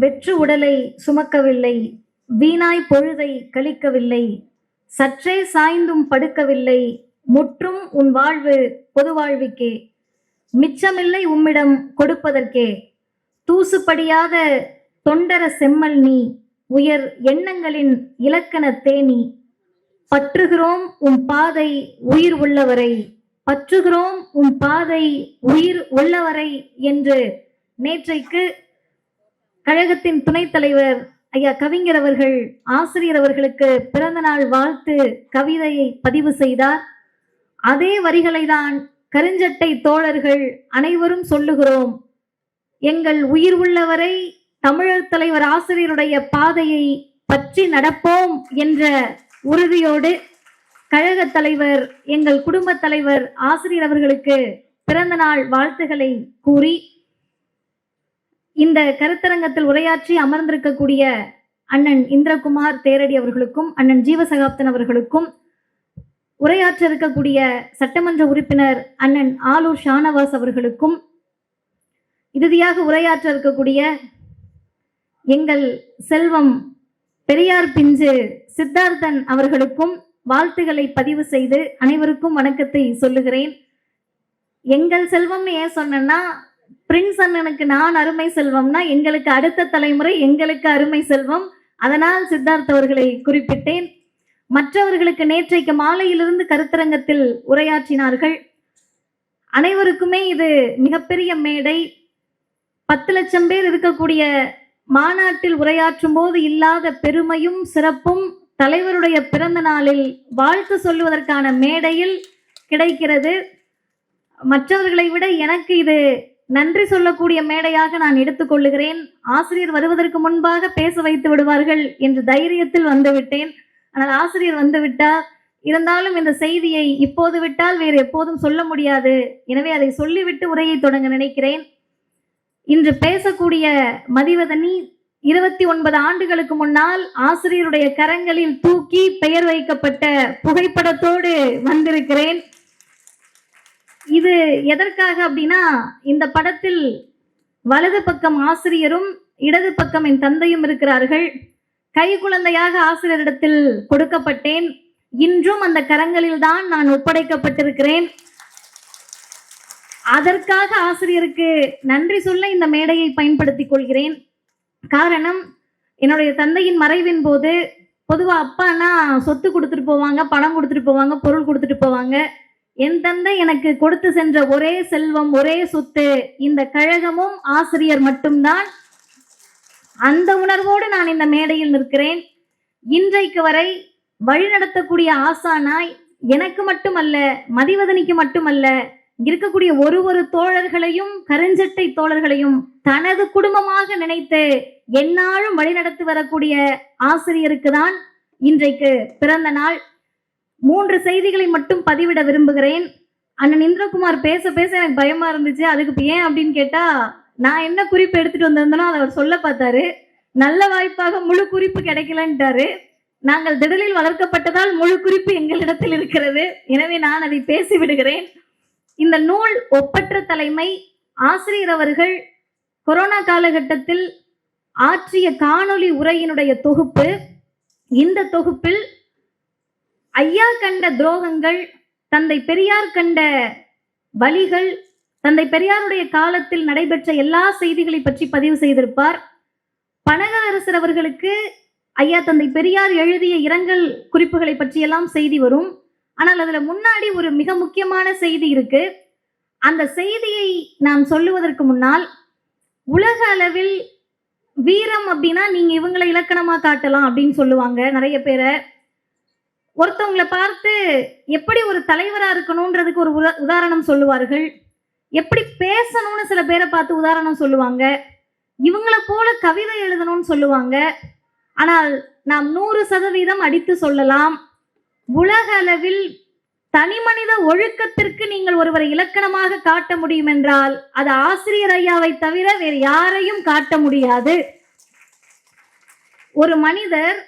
வெற்று உடலை சுமக்கவில்லை வீணாய் பொழுதை கழிக்கவில்லை சற்றே சாய்ந்தும் படுக்கவில்லை முற்றும் உன் வாழ்வு பொது வாழ்விக்கே மிச்சமில்லை உம்மிடம் கொடுப்பதற்கே. தூசுப்படியாத தொண்டர செம்மல் நீ உயர் எண்ணங்களின் இலக்கண தேனி. பற்றுகிறோம் உம் பாதை உயிர் உள்ளவரை பற்றுகிறோம் உம் பாதை உயிர் உள்ளவரை என்று நேற்றைக்கு கழகத்தின் துணைத் தலைவர் ஐயா கவிஞர் அவர்கள் ஆசிரியர் அவர்களுக்கு பிறந்த நாள் வாழ்த்து கவிதையை பதிவு செய்தார். அதே வரிகளை தான் கருஞ்சட்டை தோழர்கள் அனைவரும் சொல்லுகிறோம். எங்கள் உயிர் உள்ளவரை தமிழர் தலைவர் ஆசிரியருடைய பாதையை பற்றி நடப்போம் என்ற உறுதியோடு கழக தலைவர் எங்கள் குடும்ப தலைவர் ஆசிரியர் அவர்களுக்கு பிறந்த நாள் வாழ்த்துக்களை கூறி இந்த கருத்தரங்கத்தில் உரையாற்றி அமர்ந்திருக்கக்கூடிய அண்ணன் இந்திரகுமார் தேரடி அவர்களுக்கும் அண்ணன் ஜீவசகாப்தன் அவர்களுக்கும் உரையாற்ற இருக்கக்கூடிய சட்டமன்ற உறுப்பினர் அண்ணன் ஆலூர் ஷானவாஸ் அவர்களுக்கும் இறுதியாக உரையாற்ற இருக்கக்கூடிய எங்கள் செல்வம் பெரியார் பிஞ்சு சித்தார்த்தன் அவர்களுக்கும் வாழ்த்துக்களை பதிவு செய்து அனைவருக்கும் வணக்கத்தை சொல்லுகிறேன். எங்கள் செல்வம்னு ஏன் சொன்னேன்னா பிரின்ஸ் அண்ணனுக்கு நான் அருமை செல்வம்னா எங்களுக்கு அடுத்த தலைமுறை எங்களுக்கு அருமை செல்வம். அதனால் சித்தார்த் அவர்களை குறிப்பிட்டேன். மற்றவர்களுக்கு நேற்றைக்கு மாலையிலிருந்து கருத்தரங்கத்தில் உரையாற்றினார்கள். அனைவருக்குமே இது மிகப்பெரிய மேடை. பத்து லட்சம் பேர் இருக்கக்கூடிய மாநாட்டில் உரையாற்றும் போது இல்லாத பெருமையும் சிறப்பும் தலைவருடைய பிறந்த நாளில் வாழ்த்து சொல்லுவதற்கான மேடையில் கிடைக்கிறது. மற்றவர்களை விட எனக்கு இது நன்றி சொல்லக்கூடிய மேடையாக நான் எடுத்துக்கொள்ளுகிறேன். ஆசிரியர் வருவதற்கு முன்பாக பேச வைத்து விடுவார்கள் என்று தைரியத்தில் வந்துவிட்டேன் ஆனால் ஆசிரியர் வந்துவிட்டார் இருந்தாலும் இந்த செய்தியை இப்போது விட்டால் வேறு எப்போதும் சொல்ல முடியாது. எனவே அதை சொல்லிவிட்டு உரையை தொடங்க நினைக்கிறேன். இன்று பேசக்கூடிய மதிவதனி இருபத்தி ஒன்பது ஆண்டுகளுக்கு முன்னால் ஆசிரியருடைய கரங்களில் தூக்கி பெயர் வைக்கப்பட்ட புகைப்படத்தோடு வந்திருக்கிறேன். இது எதற்காக அப்படின்னா இந்த படத்தில் வலது பக்கம் ஆசிரியரும் இடது பக்கம் என் தந்தையும் இருக்கிறார்கள். கை குழந்தையாக ஆசிரியரிடத்தில் கொடுக்கப்பட்டேன். இன்றும் அந்த கரங்களில் தான் நான் ஒப்படைக்கப்பட்டிருக்கிறேன். அதற்காக ஆசிரியருக்கு நன்றி சொல்ல இந்த மேடையை பயன்படுத்திக் கொள்கிறேன். காரணம் என்னுடைய தந்தையின் மறைவின் போது பொதுவா அப்பானா சொத்து கொடுத்துட்டு போவாங்க பணம் கொடுத்துட்டு போவாங்க பொருள் கொடுத்துட்டு போவாங்க. என் தந்தை எனக்கு கொடுத்து சென்ற ஒரே செல்வம் ஒரே சொத்து இந்த கழகமும் ஆசிரியர் மட்டும்தான். அந்த உணர்வோடு நான் இந்த மேடையில் நிற்கிறேன். இன்றைக்கு வரை வழிநடத்தக்கூடிய ஆசானாய் எனக்கு மட்டுமல்ல மதிவதனிக்கு மட்டுமல்ல இருக்கக்கூடிய ஒரு ஒரு தோழர்களையும் கருஞ்சட்டை தோழர்களையும் தனது குடும்பமாக நினைத்து என்னாலும் வழிநடத்தி வரக்கூடிய ஆசிரியருக்கு தான் இன்றைக்கு பிறந்த நாள். மூன்று செய்திகளை மட்டும் பதிவிட விரும்புகிறேன். அண்ணன் இந்திரகுமார் பேச பேச எனக்கு பயமா இருந்துச்சு. அதுக்கு ஏன் அப்படின்னு கேட்டா நான் என்ன குறிப்பு எடுத்துட்டு வந்திருந்தேனோ அதை அவர் சொல்ல பார்த்தாரு. நல்ல வாய்ப்பாக முழு குறிப்பு கிடைக்கலன்ட்டாரு. நாங்கள் திடலில் வளர்க்கப்பட்டதால் முழு குறிப்பு எங்களிடத்தில் இருக்கிறது. எனவே நான் அதை பேசி விடுகிறேன். இந்த நூல் ஒப்பற்ற தலைமை ஆசிரியர் அவர்கள் கொரோனா காலகட்டத்தில் ஆற்றிய காணொளி உரையினுடைய தொகுப்பு இந்த தொகுப்பில் ஐயா கண்ட துரோகங்கள் தந்தை பெரியார் கண்ட வழிகள் தந்தை பெரியாருடைய காலத்தில் நடைபெற்ற எல்லா செய்திகளை பற்றி பதிவு செய்திருப்பார். பனகரசர் அவர்களுக்கு ஐயா தந்தை பெரியார் எழுதிய இரங்கல் குறிப்புகளை பற்றியெல்லாம் செய்தி வரும். ஆனால் அதுல முன்னாடி ஒரு மிக முக்கியமான செய்தி இருக்கு. அந்த செய்தியை நான் சொல்லுவதற்கு முன்னால் உலக அளவில் வீரம் அப்படின்னா நீங்க இவங்களை இலக்கணமா காட்டலாம் அப்படின்னு சொல்லுவாங்க நிறைய பேரை. ஒருத்தவங்களை பார்த்து எப்படி ஒரு தலைவரா இருக்கணும்ன்றதுக்கு ஒரு உதாரணம் சொல்லுவார்கள். எப்படி பேசணும்னு சில பேரை பார்த்து உதாரணம் சொல்லுவாங்க. இவங்கள போல கவிதை எழுதணும்னு சொல்லுவாங்க. ஆனால் நாம் நூறு சதவீதம் அடித்து சொல்லலாம். உலக அளவில் தனி மனித ஒழுக்கத்திற்கு நீங்கள் ஒருவரை இலக்கணமாக காட்ட முடியும் என்றால் அது ஆசிரியர் ஐயாவை தவிர வேறு யாரையும் காட்ட முடியாது. ஒரு மனிதர்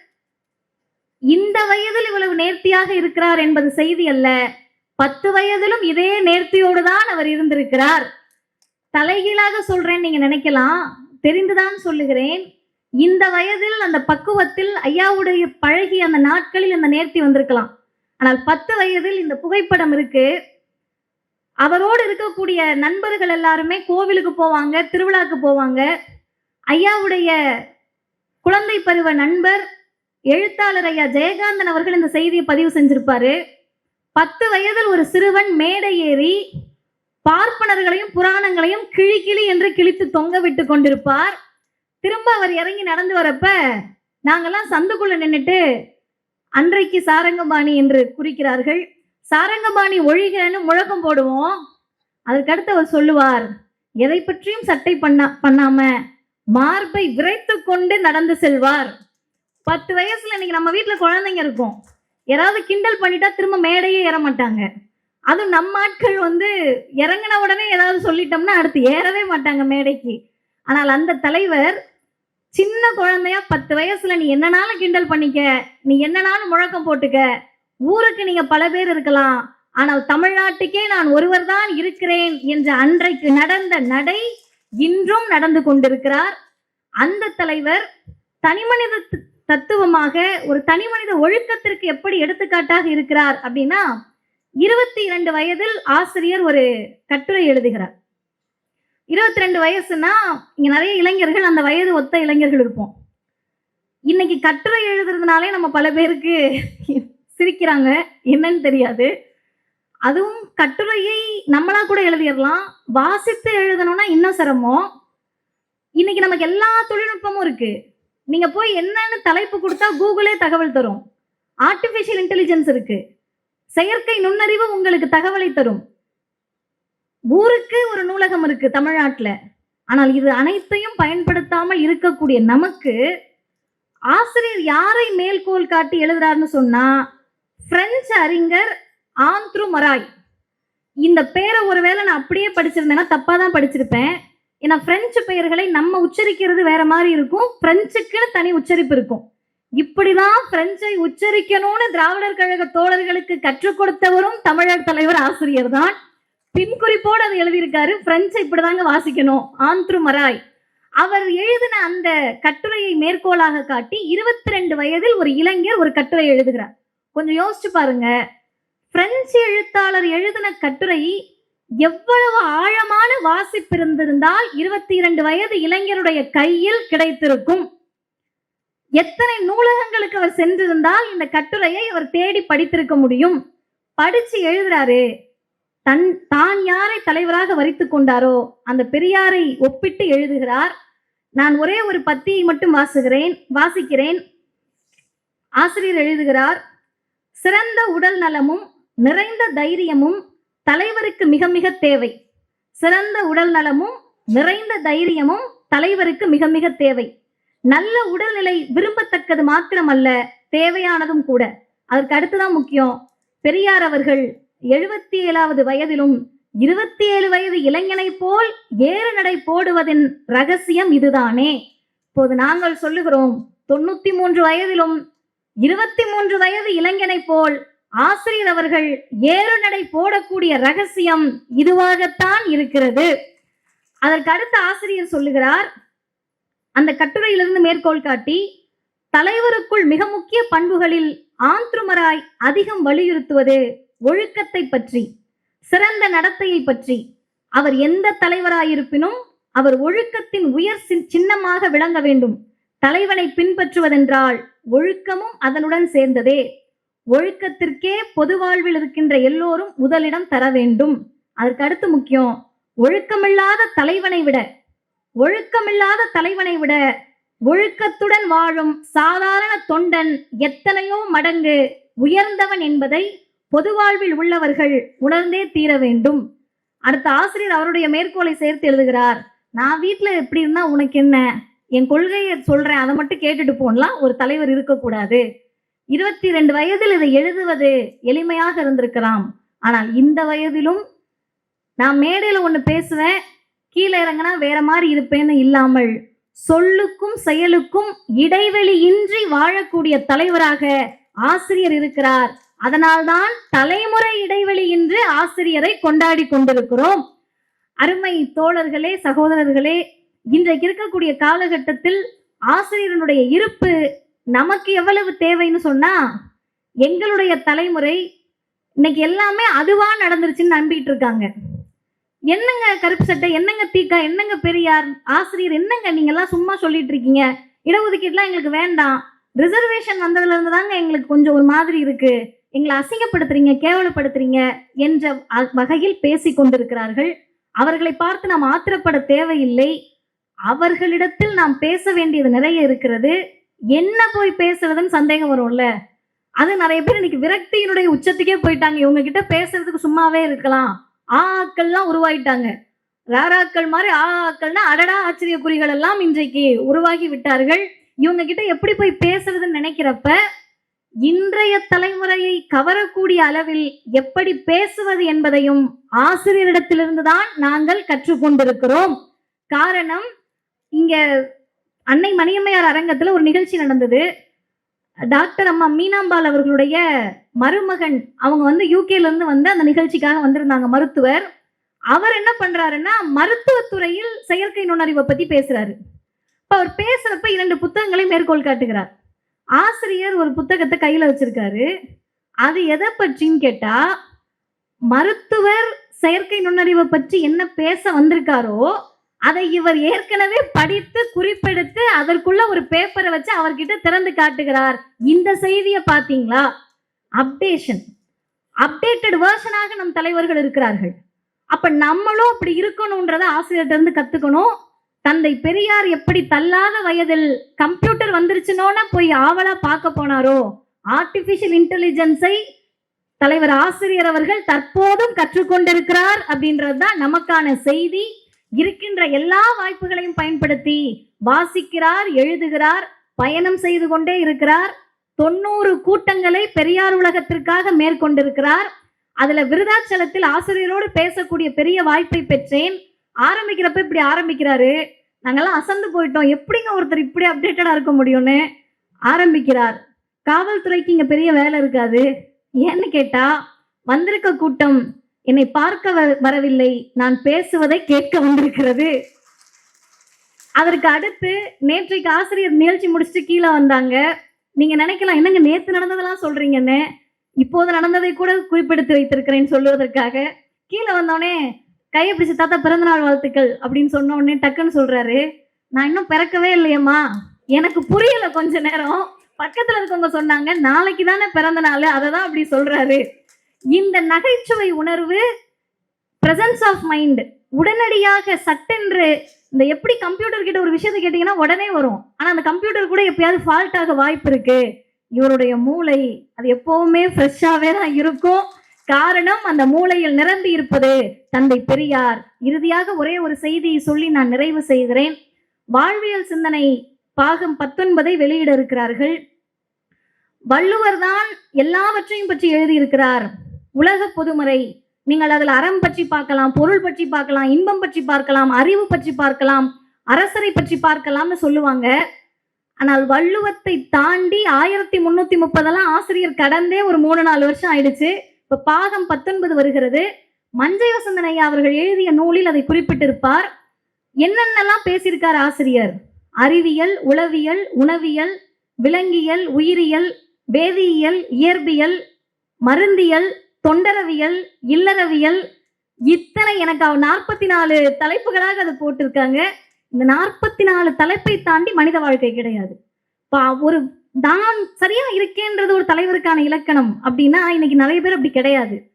நேர்த்தியாக இருக்கிறார் என்பது செய்தி அல்ல. பத்து வயதிலும் இதே நேர்த்தியோடு தான் அவர் இருந்திருக்கிறார். தலைகீழாக சொல்றேன் நீங்க நினைக்கலாம். தெரிந்துதான் சொல்லுகிறேன். இந்த வயதில் அந்த பக்குவத்தில் ஐயாவுடைய பழகி அந்த நாட்களில் அந்த நேர்த்தி வந்திருக்கலாம். ஆனால் பத்து வயதில் இந்த புகைப்படம் இருக்கு. அவரோடு இருக்கக்கூடிய நண்பர்கள் எல்லாருமே கோவிலுக்கு போவாங்க திருவிழாக்கு போவாங்க. ஐயாவுடைய குழந்தை பருவ நண்பர் எழுத்தாளர் ஐயா ஜெயகாந்தன் அவர்கள் இந்த செய்தியை பதிவு செஞ்சிருப்பாரு. பத்து வயதில் ஒரு சிறுவன் மேடை ஏறி பார்ப்பனர்களையும் புராணங்களையும் கிளி கிளி என்று கிழித்து தொங்க விட்டு கொண்டிருப்பார். திரும்ப அவர் இறங்கி நடந்து வரப்ப நாங்கெல்லாம் சந்துக்குள்ள நின்றுட்டு அன்றைக்கு சாரங்கபாணி என்று குறிக்கிறார்கள். சாரங்கபாணி ஒழிகன்னு முழக்கம் போடுவோம். அதற்கடுத்து அவர் சொல்லுவார் எதை பற்றியும் சட்டை பண்ணா பண்ணாம மார்பை விரைத்து கொண்டு நடந்து செல்வார். பத்து வயசுல இன்னைக்கு நம்ம வீட்டுல குழந்தைங்க இருக்கும். யாராவது கிண்டல் பண்ணிட்டா திரும்ப மேடையே ஏற மாட்டாங்க. அதுவும் நம்ம ஆட்கள் வந்து இறங்கின உடனே ஏதாவது சொல்லிட்டோம்னா அடுத்து ஏறவே மாட்டாங்க மேடைக்கு. ஆனால் அந்த தலைவர் சின்ன குழந்தையா பத்து வயசுல நீ என்னனாலும் கிண்டல் பண்ணிக்க? நீ என்னனாலும் முழக்கம் போட்டுக்க? ஊருக்கு நீங்க பல பேர் இருக்கலாம். ஆனால் தமிழ்நாட்டுக்கே நான் ஒருவர் தான் இருக்கிறேன் என்ற அன்றைக்கு நடந்த நடை இன்றும் நடந்து கொண்டிருக்கிறார். அந்த தலைவர் தனிமனித மனித தத்துவமாக ஒரு தனிமனித ஒழுக்கத்திற்கு எப்படி எடுத்துக்காட்டாக இருக்கிறார் அப்படின்னா இருபத்தி இரண்டு வயதில் ஆசிரியர் ஒரு கட்டுரை எழுதுகிறார். இருபத்தி ரெண்டு வயசுனா இங்க நிறைய இளைஞர்கள் அந்த வயது ஒத்த இளைஞர்கள் இருப்போம். இன்னைக்கு கட்டுரை எழுதுறதுனாலே நம்ம பல பேருக்கு சிரிக்கிறாங்க. என்னன்னு தெரியாது. அதுவும் கட்டுரையை நம்மளா கூட எழுதிடலாம். வாசித்து எழுதணும்னா இன்னும் சிரமம். இன்னைக்கு நமக்கு எல்லா தொழில்நுட்பமும் இருக்கு. நீங்க போய் என்னன்னு தலைப்பு கொடுத்தா கூகுளே தகவல் தரும். ஆர்டிபிஷியல் இன்டெலிஜென்ஸ் இருக்கு. செயற்கை நுண்ணறிவு உங்களுக்கு தகவலை தரும். ஊருக்கு ஒரு நூலகம் இருக்கு தமிழ்நாட்டில். ஆனால் இது அனைத்தையும் பயன்படுத்தாமல் இருக்கக்கூடிய நமக்கு ஆசிரியர் யாரை மேல்கோள் காட்டி எழுதுறாருன்னு சொன்னா பிரெஞ்சு அறிஞர் ஆந்த்ரு மராய் இந்த பேரை ஒருவேளை நான் அப்படியே படிச்சிருந்தேன்னா தப்பா தான் படிச்சிருப்பேன். ஏன்னா பிரெஞ்சு பெயர்களை நம்ம உச்சரிக்கிறது வேற மாதிரி இருக்கும். பிரெஞ்சுக்குன்னு தனி உச்சரிப்பு இருக்கும். இப்படிதான் பிரெஞ்சை உச்சரிக்கணும்னு திராவிடர் கழக தோழர்களுக்கு கற்றுக் கொடுத்தவரும் தமிழர் தலைவர் ஆசிரியர் தான். பின்குறிப்போடு அது எழுதியிருக்காரு பிரெஞ்சை இப்படிதாங்க வாசிக்கணும். ஆந்த்ரு மராய் அவர் எழுதின அந்த கட்டுரையை மேற்கோளாக காட்டி இருபத்தி ரெண்டு வயதில் ஒரு இளைஞர் ஒரு கட்டுரை எழுதுகிறார். கொஞ்சம் யோசிச்சு பாருங்க. பிரெஞ்சு எழுத்தாளர் எழுதின கட்டுரை எவ்வளவு ஆழமான வாசிப்பு இருந்திருந்தால் இருபத்தி இரண்டு வயது இளைஞருடைய கையில் கிடைத்திருக்கும். எத்தனை நூலகங்களுக்கு அவர் சென்றிருந்தால் இந்த கட்டுரையை அவர் தேடி படித்திருக்க முடியும். படிச்சு எழுதுறாரு. தன் தான் யாரை தலைவராக வரித்து கொண்டாரோ அந்த பெரியாரை ஒப்பிட்டு எழுதுகிறார். நான் ஒரே ஒரு பத்தியை மட்டும் வாசுகிறேன் வாசிக்கிறேன். ஆசிரியர் எழுதுகிறார் சிறந்த உடல் நலமும் நிறைந்த தைரியமும் தலைவருக்கு மிக மிக தேவை. சிறந்த உடல் நலமும் நிறைந்த தைரியமும் தலைவருக்கு மிக மிக தேவை. நல்ல உடல்நிலை விரும்பத்தக்கது மாத்திரமல்ல தேவையானதும் கூட. அதற்கு அடுத்துதான் முக்கியம் பெரியார் அவர்கள் எழுபத்தி ஏழாவது வயதிலும் இருபத்தி ஏழு வயது இளைஞனைப் போல் ஏறு நடை போடுவதின் ரகசியம் இதுதானே. இப்போது நாங்கள் சொல்லுகிறோம் தொண்ணூத்தி மூன்று வயதிலும் இருபத்தி மூன்று வயது இளைஞனைப் போல் ஆசிரியர் அவர்கள் ஏறுநடை போடக்கூடிய ரகசியம் இதுவாகத்தான் இருக்கிறது. அதற்கு அடுத்த ஆசிரியர் சொல்லுகிறார் அந்த கட்டுரையிலிருந்து மேற்கோள் காட்டி தலைவருக்குள் மிக முக்கிய பண்புகளில் ஆந்த்ருமராய் அதிகம் வலியுறுத்துவது ஒழுக்கத்தை பற்றி சிறந்த நடத்தையை பற்றி. அவர் எந்த தலைவராயிருப்பினும் அவர் ஒழுக்கத்தின் உயர் சின்னமாக விளங்க வேண்டும். தலைவனை பின்பற்றுவதென்றால் ஒழுக்கமும் அதனுடன் சேர்ந்ததே. ஒழுக்கத்திற்கே பொது வாழ்வில் இருக்கின்ற எல்லோரும் முதலிடம் தர வேண்டும். அதற்கு அடுத்து முக்கியம் ஒழுக்கமில்லாத தலைவனை விட ஒழுக்கமில்லாத தலைவனை விட ஒழுக்கத்துடன் வாழும் சாதாரண தொண்டன் எத்தனையோ மடங்கு உயர்ந்தவன் என்பதை பொது வாழ்வில் உள்ளவர்கள் உணர்ந்தே தீர வேண்டும். அடுத்த ஆசிரியர் அவருடைய மேற்கோளை சேர்த்து எழுதுகிறார் நான் வீட்டுல எப்படி இருந்தா உனக்கு என்ன? என் கொள்கையை சொல்றேன் அதை மட்டும் கேட்டுட்டு போனலாம் ஒரு தலைவர் இருக்கக்கூடாது. இருபத்தி ரெண்டு வயதில் இதை எழுதுவது எளிமையாக இருந்திருக்கலாம். ஆனால் இந்த வயதிலும் நான் மேடையில ஒண்ணு பேசுவேன் கீழே இறங்கினா வேற மாதிரி இருப்பேன்னு இல்லாமல் சொல்லுக்கும் செயலுக்கும் இடைவெளி இன்றி வாழக்கூடிய தலைவராக ஆசிரியர் இருக்கிறார். அதனால்தான் தலைமுறை இடைவெளி இன்றி ஆசிரியரை கொண்டாடி கொண்டிருக்கிறோம். அருமை தோழர்களே சகோதரர்களே இன்றைக்கு இருக்கக்கூடிய காலகட்டத்தில் ஆசிரியரனுடைய இருப்பு நமக்கு எவ்வளவு தேவைன்னு சொன்னா எங்களுடைய தலைமுறை இன்னைக்கு எல்லாமே அதுவா நடந்துருச்சுன்னு நம்பிட்டு இருக்காங்க. என்னங்க கருப்பு சட்டை என்னங்க தீக்கா என்னங்க பெரியார் ஆசிரியர் என்னங்க நீங்க எல்லாம் சும்மா சொல்லிட்டு இருக்கீங்க? இடஒதுக்கீடுலாம் எங்களுக்கு வேண்டாம். ரிசர்வேஷன் வந்ததுல இருந்து தாங்க எங்களுக்கு கொஞ்சம் ஒரு மாதிரி இருக்கு. எங்களை அசிங்கப்படுத்துறீங்க கேவலப்படுத்துறீங்க என்ற வகையில் பேசி கொண்டிருக்கிறார்கள். அவர்களை பார்த்து நாம் ஆத்திரப்பட தேவையில்லை. அவர்களிடத்தில் நாம் பேச வேண்டியது நிறைய இருக்கிறது. என்ன போய் பேசுறதுன்னு சந்தேகம் வரும்ல? அது நிறைய பேர் இன்னைக்கு விரக்தியினுடைய உச்சத்துக்கே போயிட்டாங்க. இவங்க கிட்ட பேசுறதுக்கு சும்மாவே இருக்கலாம். ஆக்கள்லாம் உருவாயிட்டாங்க. ராராக்கள் மாதிரி ஆ ஆக்கள்னா அடடா ஆச்சரிய குறிகள் எல்லாம் இன்றைக்கு உருவாகி விட்டார்கள். இவங்க கிட்ட எப்படி போய் பேசுறதுன்னு நினைக்கிறப்ப இன்றைய தலைமுறையை கவரக்கூடிய அளவில் எப்படி பேசுவது என்பதையும் ஆசிரியரிடத்திலிருந்து தான் நாங்கள் கற்றுக்கொண்டிருக்கிறோம். காரணம் இங்க அன்னை மணியம்மையார் அரங்கத்துல ஒரு நிகழ்ச்சி நடந்தது. டாக்டர் அம்மா மீனாம்பாள் அவர்களுடைய மருமகன் அவங்க வந்து யூகேல இருந்து வந்து அந்த நிகழ்ச்சிக்காக வந்திருந்தாங்க மருத்துவர். அவர் என்ன பண்றாருன்னா மருத்துவத்துறையில் செயற்கை நுண்ணறிவை பத்தி பேசுறாரு. இப்ப அவர் பேசுறப்ப இரண்டு புத்தகங்களை மேற்கோள் காட்டுகிறார். ஆசிரியர் ஒரு புத்தகத்தை கையில வச்சிருக்காரு. அது எதை பற்றின்னு கேட்டா மருத்துவர் செயற்கை நுண்ணறிவை பற்றி என்ன பேச வந்திருக்காரோ அதை இவர் ஏற்கனவே படித்து குறிப்பெடுத்து அதற்குள்ள ஒரு பேப்பரை வச்சு அவர்கிட்ட திறந்து காட்டுகிறார். இந்த செய்தியை பார்த்தீங்களா? அப்டேஷன் அப்டேட்டட் வேர்ஷனாக நம் தலைவர்கள் இருக்கிறார்கள். அப்ப நம்மளும் அப்படி இருக்கணும்ன்றத ஆசிரியர்கிட்ட இருந்து கத்துக்கணும். தந்தை பெரியார் எப்படி தள்ளாத வயதில் கம்ப்யூட்டர் வந்துருச்சுனோன்னா போய் ஆவலா பார்க்க போனாரோ? ஆர்டிபிஷியல் இன்டெலிஜென்ஸை தலைவர் ஆசிரியர் அவர்கள் தற்போதும் கற்றுக்கொண்டிருக்கிறார் அப்படின்றது தான் நமக்கான செய்தி. இருக்கின்ற எல்லா வாய்ப்புகளையும் பயன்படுத்தி வாசிக்கிறார் எழுதுகிறார் பயணம் செய்து கொண்டே இருக்கிறார். தொண்ணூறு கூட்டங்களை பெரியார் உலகத்திற்காக மேற்கொண்டிருக்கிறார். அதுல விருதாச்சலத்தில் ஆசிரியரோடு பேசக்கூடிய பெரிய வாய்ப்பை பெற்றேன். ஆரம்பிக்கிறப்ப இப்படி ஆரம்பிக்கிறாரு. நாங்கெல்லாம் அசந்து போயிட்டோம். எப்படிங்க ஒருத்தர் இப்படி அப்டேட்டடா இருக்க முடியும்னு ஆரம்பிக்கிறார். காவல்துறைக்கு இங்க பெரிய வேலை இருக்காது. ஏன்னு கேட்டா வந்திருக்க கூட்டம் என்னை பார்க்க வ- வரவில்லை. நான் பேசுவதை கேட்க வந்திருக்கிறது. அதற்கு அடுத்து நேற்றைக்கு ஆசிரியர் நிகழ்ச்சி முடிச்சுட்டு கீழே வந்தாங்க. நீங்க நினைக்கலாம் என்னங்க நேத்து நடந்ததெல்லாம் சொல்றீங்கன்னு. இப்போது நடந்ததை கூட குறிப்பிடுத்து வைத்திருக்கிறேன்னு சொல்லுவதற்காக. கீழே வந்தோடனே கையை பிடிச்ச தாத்தா பிறந்தநாள் வாழ்த்துக்கள் அப்படின்னு சொன்ன உடனே டக்குன்னு சொல்றாரு. நான் இன்னும் பிறக்கவே இல்லையம்மா. எனக்கு புரியல கொஞ்ச நேரம். பக்கத்துல இருக்கவங்க சொன்னாங்க நாளைக்கு தானே பிறந்த நாள். அதை தான் அப்படி சொல்றாரு. இந்த நகைச்சுவை உணர்வு பிரசன்ஸ் ஆஃப் மைண்ட் உடனடியாக சட்டென்று இந்த எப்படி கம்ப்யூட்டர் கிட்ட ஒரு விஷயத்தை கேட்டீங்கன்னா உடனே வரும். ஆனா அந்த கம்ப்யூட்டர் கூட எப்பயாவது ஃபால்ட் ஆக வாய்ப்பு இருக்கு. இவருடைய மூளை அது எப்பவுமே ஃப்ரெஷ்ஷாவே தான் இருக்கும். காரணம் அந்த மூளையில் நிரம்பி இருப்பது தந்தை பெரியார். இறுதியாக ஒரே ஒரு செய்தியை சொல்லி நான் நிறைவு செய்கிறேன். வாழ்வியல் சிந்தனை பாகம் பத்தொன்பதை வெளியிட இருக்கிறார்கள். வள்ளுவர் தான் எல்லாவற்றையும் பற்றி எழுதியிருக்கிறார். உலக பொதுமறை. நீங்கள் அதில் அறம் பற்றி பார்க்கலாம் பொருள் பற்றி பார்க்கலாம் இன்பம் பற்றி பார்க்கலாம் அறிவு பற்றி பார்க்கலாம் அரசரை பற்றி பார்க்கலாம்னு சொல்லுவாங்க. ஆனால் வள்ளுவத்தை தாண்டி ஆயிரத்தி முன்னூத்தி முப்பதெல்லாம் ஆசிரியர் கடந்தே ஒரு மூணு நாலு வருஷம் ஆயிடுச்சு. இப்ப பாகம் பத்தொன்பது வருகிறது. மஞ்சை வசந்தன் அவர்கள் எழுதிய நூலில் அதை குறிப்பிட்டிருப்பார். என்னென்னலாம் பேசியிருக்கார் ஆசிரியர்? அறிவியல் உளவியல் உணவியல் விலங்கியல் உயிரியல் வேதியியல் இயற்பியல் மருந்தியல் தொண்டரவியல் இல்லறவியல் இத்தனை எனக்கு நாற்பத்தி நாலு தலைப்புகளாக அதை போட்டிருக்காங்க. இந்த நாற்பத்தி நாலு தலைப்பை தாண்டி மனித வாழ்க்கை கிடையாது. பா- ஒரு தான் சரியா இருக்கேன்றது ஒரு தலைவருக்கான இலக்கணம் அப்படின்னா இன்னைக்கு நிறைய பேர் அப்படி கிடையாது.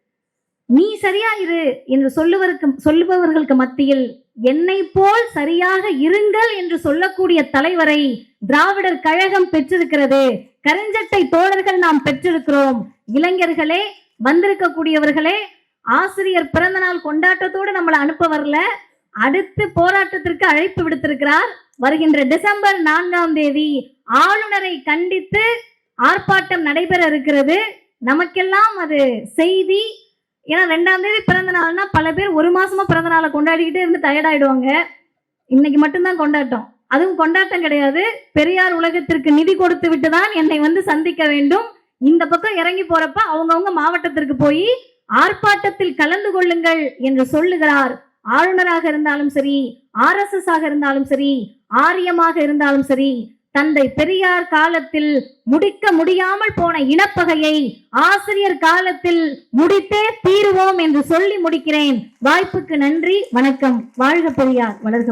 நீ சரியா இரு என்று சொல்லுவருக்கு சொல்லுபவர்களுக்கு மத்தியில் என்னை போல் சரியாக இருங்கள் என்று சொல்லக்கூடிய தலைவரை திராவிடர் கழகம் பெற்றிருக்கிறது. கருஞ்சட்டை தோழர்கள் நாம் பெற்றிருக்கிறோம். இளைஞர்களே வந்திருக்கக்கூடியவர்களே ஆசிரியர் பிறந்த நாள் கொண்டாட்டத்தோடு நம்மளை அனுப்ப வரல. அடுத்து போராட்டத்திற்கு அழைப்பு விடுத்திருக்கிறார். வருகின்ற டிசம்பர் நான்காம் தேதி ஆளுநரை கண்டித்து ஆர்ப்பாட்டம் நடைபெற இருக்கிறது. நமக்கெல்லாம் அது செய்தி. ஏன்னா ரெண்டாம் தேதி பிறந்த நாள்னா பல பேர் ஒரு மாசமா பிறந்த நாளை கொண்டாடிக்கிட்டே இருந்து டயர்ட் இன்னைக்கு மட்டும்தான் கொண்டாட்டம். அதுவும் கொண்டாட்டம் கிடையாது. பெரியார் உலகத்திற்கு நிதி கொடுத்து விட்டு தான் என்னை வந்து சந்திக்க வேண்டும். இந்த பக்கம் இறங்கி போறப்ப அவங்கவுங்க மாவட்டத்திற்கு போய் ஆர்ப்பாட்டத்தில் கலந்து கொள்ளுங்கள் என்று சொல்லுகிறார். ஆளுநராக இருந்தாலும் சரி ஆர் எஸ் எஸ் ஆக இருந்தாலும் சரி ஆரியமாக இருந்தாலும் சரி தந்தை பெரியார் காலத்தில் முடிக்க முடியாமல் போன இனப்பகையை ஆசிரியர் காலத்தில் முடித்தே தீருவோம் என்று சொல்லி முடிக்கிறேன். வாய்ப்புக்கு நன்றி வணக்கம். வாழ்க பெரியார் வளர்க